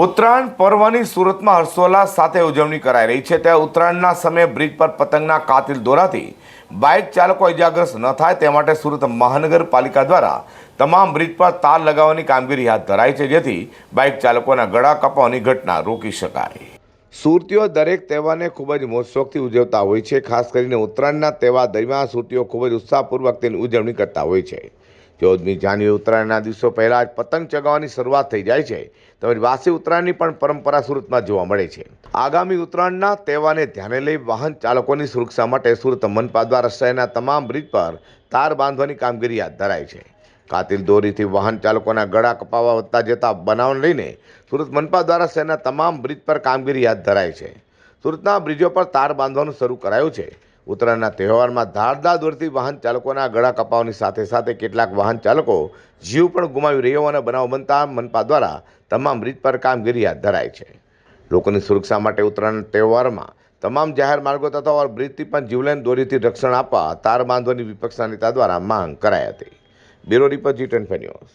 ઉત્તરાયણ પર્વની સુરતમાં હર્ષોલ્લાસ સાથે ઉજવણી કરાઈ રહી છે. ત્યાં ઉત્તરાયણના સમયે બ્રિજ પર પતંગના કાતિલ દોરાથી બાઇક ચાલકો ઇજાગ્રસ્ત ન થાય તે માટે સુરત મહાનગરપાલિકા દ્વારા તમામ બ્રિજ પર તાર લગાવવાની કામગીરી હાથ ધરાઈ છે, જેથી બાઇક ચાલકોના ગળા કપાવાની ઘટના રોકી શકાય. સુરતીઓ દરેક તહેવારને ખૂબ જ મોજશોખથી ઉજવતા હોય છે. ખાસ કરીને ઉત્તરાયણના તહેવાર દરમિયાન સુરતીઓ ખૂબ જ ઉત્સાહપૂર્વક તેની ઉજવણી કરતા હોય છે. ચૌદમી જાન્યુઆરી ઉત્તરાયણના દિવસો પહેલાં જ પતંગ ચગાવવાની શરૂઆત થઈ જાય છે. તેમજ વાસી ઉત્તરાયણની પણ પરંપરા સુરતમાં જોવા મળે છે. આગામી ઉત્તરાયણના તહેવારને ધ્યાને લઈ વાહન ચાલકોની સુરક્ષા માટે સુરત મનપા દ્વારા શહેરના તમામ બ્રિજ પર તાર બાંધવાની કામગીરી હાથ ધરાય છે. કાતિલ દોરીથી વાહન ચાલકોના ગળા કપાવા વધતા જતા બનાવને લઈને સુરત મનપા દ્વારા શહેરના તમામ બ્રિજ પર કામગીરી હાથ ધરાઈ છે. સુરતના બ્રિજો પર તાર બાંધવાનું શરૂ કરાયું છે. ઉત્તરાયણના તહેવારમાં ધારદાર દોરથી વાહન ચાલકોના ગળા કપાવવાની સાથે સાથે કેટલાક વાહન ચાલકો જીવ પણ ગુમાવી રહ્યો અને બનાવ બનતા મનપા દ્વારા તમામ રીત પર કામગીરી હાથ ધરાય છે. લોકોની સુરક્ષા માટે ઉત્તરાયણ તહેવારમાં તમામ જાહેર માર્ગો તથા બ્રિજથી પણ જીવલેન દોરીથી રક્ષણ આપવા તાર બાંધવાની વિપક્ષના નેતા દ્વારા માંગ કરાઈ હતી. Bureau report G twenty news.